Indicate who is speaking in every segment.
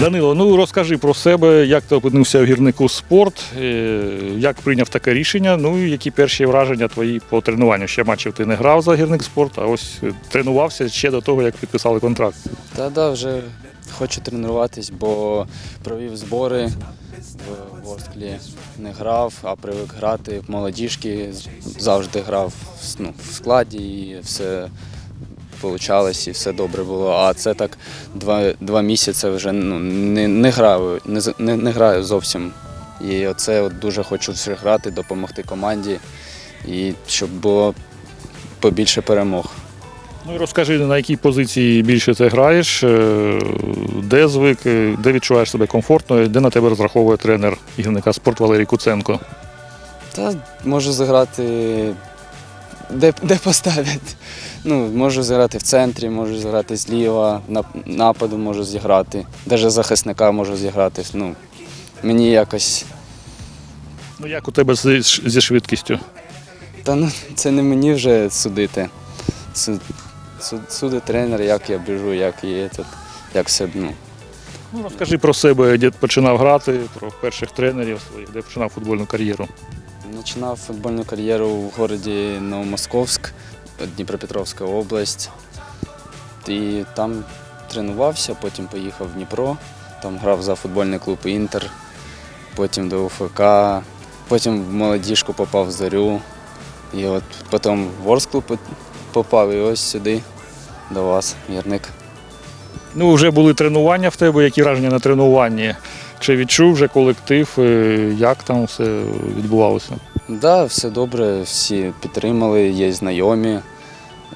Speaker 1: Данило, ну розкажи про себе, як ти опинився в гірнику спорт, е, як прийняв таке рішення, ну і які перші враження твої по тренуванню. Ще матчів ти не грав за гірник спорт, а ось е, тренувався ще до того, як підписали контракт.
Speaker 2: Та да, вже хочу тренуватись, бо провів збори в Ворсклі. Не грав, а привик грати в молодіжки. Завжди грав ну, в складі і все получалось, і все добре було. А це так два, два місяці вже ну, не, не, граю, не, не, не граю зовсім. І оце от дуже хочу ще грати, допомогти команді, і щоб було побільше перемог.
Speaker 1: Ну і розкажи, на якій позиції більше ти граєш, е, де звик, е, де відчуваєш себе комфортно, де на тебе розраховує тренер гірника спорт Валерій Куценко.
Speaker 2: Та можу заграти де, де поставлять. Ну, можу зіграти в центрі, можу зіграти зліва, на нападу можу зіграти, навіть захисника можу зіграти. Ну, мені якось.
Speaker 1: Ну як у тебе з- зі швидкістю?
Speaker 2: Та ну це не мені вже судити. Су- су- Судить тренер, як я біжу, як тут, як все. Ну,
Speaker 1: Ну, розкажи про себе, де починав грати, про перших тренерів своїх, де починав футбольну кар'єру.
Speaker 2: Починав футбольну кар'єру в городі Новомосковськ, Дніпропетровська область. І там тренувався, потім поїхав в Дніпро, там грав за футбольний клуб Інтер, потім до УФК, потім в молодіжку попав в Зорю. І от потім в Ворсклу по- попав і ось сюди, до вас, Ярник.
Speaker 1: Ну, вже були тренування в тебе, які враження на тренуванні? Чи відчув вже колектив, е, як там все відбувалося?
Speaker 2: Так, да, все добре, всі підтримали, є знайомі.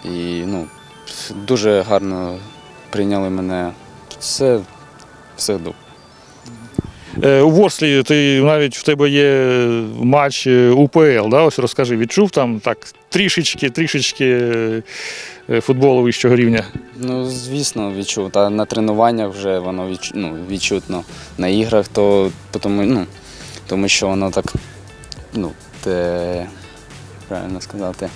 Speaker 2: І ну, дуже гарно прийняли мене. Все, все добре.
Speaker 1: Е, У Ворслі ти навіть в тебе є матч е, УПЛ, да? ось розкажи, відчув там так трішечки, трішечки е, футболу вищого рівня.
Speaker 2: Ну, звісно, відчув. Та на тренуваннях вже воно відчу, ну, відчутно. На іграх, то тому, ну, тому що воно так, ну, те, правильно сказати.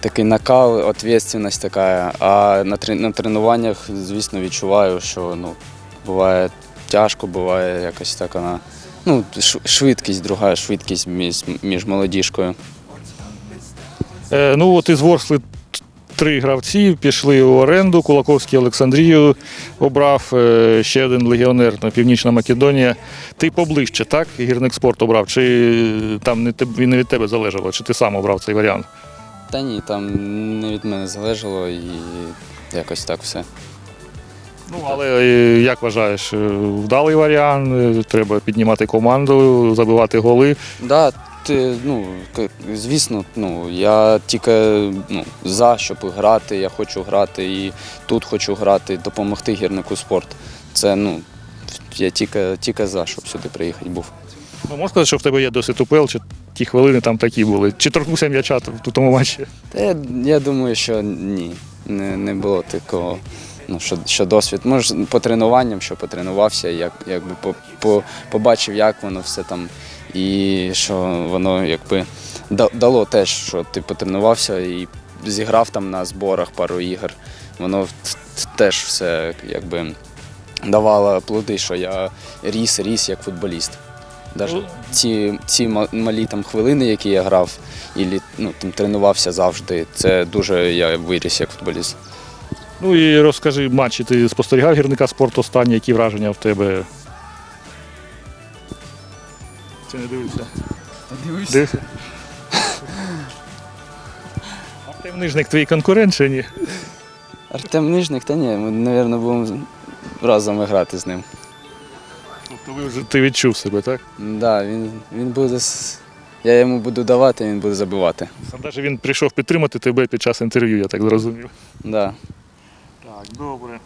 Speaker 2: Такий накал, відповідальність така. А на тренуваннях, звісно, відчуваю, що ну, буває тяжко, буває якось так вона. Ну, швидкість, друга швидкість між, між молодіжкою.
Speaker 1: Е, Ну, от із Ворсли три гравці пішли у оренду. Кулаковський Олександрію обрав е, ще один легіонер на Північна Македонія. Ти поближче, так? Гірник спорт обрав? Чи там не теб- він не від тебе залежало, чи ти сам обрав цей варіант?
Speaker 2: Та ні, там не від мене залежало і якось так все.
Speaker 1: Ну, але е, як вважаєш, е, вдалий варіант, е, треба піднімати команду, забивати голи.
Speaker 2: Да, ти, ну, звісно, ну, я тільки ну, за, щоб грати, я хочу грати і тут хочу грати, допомогти гірнику спорт. Це ну, я тільки, тільки за, щоб сюди приїхати був.
Speaker 1: Ну, можна сказати, що в тебе є досвід УПЛ, чи ті хвилини там такі були? Чи торкнувся м'яча в тому матчі?
Speaker 2: Та я, я думаю, що ні, не, не було такого. Ну, що, що досвід. Може, по тренуванням, що потренувався, як, якби по, по, побачив, як воно все там, і що воно якби дало теж, що ти потренувався і зіграв там на зборах пару ігор. Воно теж все якби давало плоди, що я ріс, ріс як футболіст. Даже ці, ці малі там хвилини, які я грав, і ну, там, тренувався завжди, це дуже я виріс як футболіст.
Speaker 1: Ну і розкажи матчі, ти спостерігав гірника спорту останні, які враження в тебе? Чи не дивився?
Speaker 2: Дивишся?
Speaker 1: Дивився? Артем Нижник твій конкурент чи ні?
Speaker 2: Артем Нижник, та ні, ми, мабуть, будемо разом грати з ним.
Speaker 1: Тобто ви вже ти відчув себе, так?
Speaker 2: Да, він, він буде. с- Я йому буду давати, він буде забивати.
Speaker 1: Навіть він прийшов підтримати тебе під час інтерв'ю, я так зрозумів.
Speaker 2: Да.
Speaker 1: Так, добре.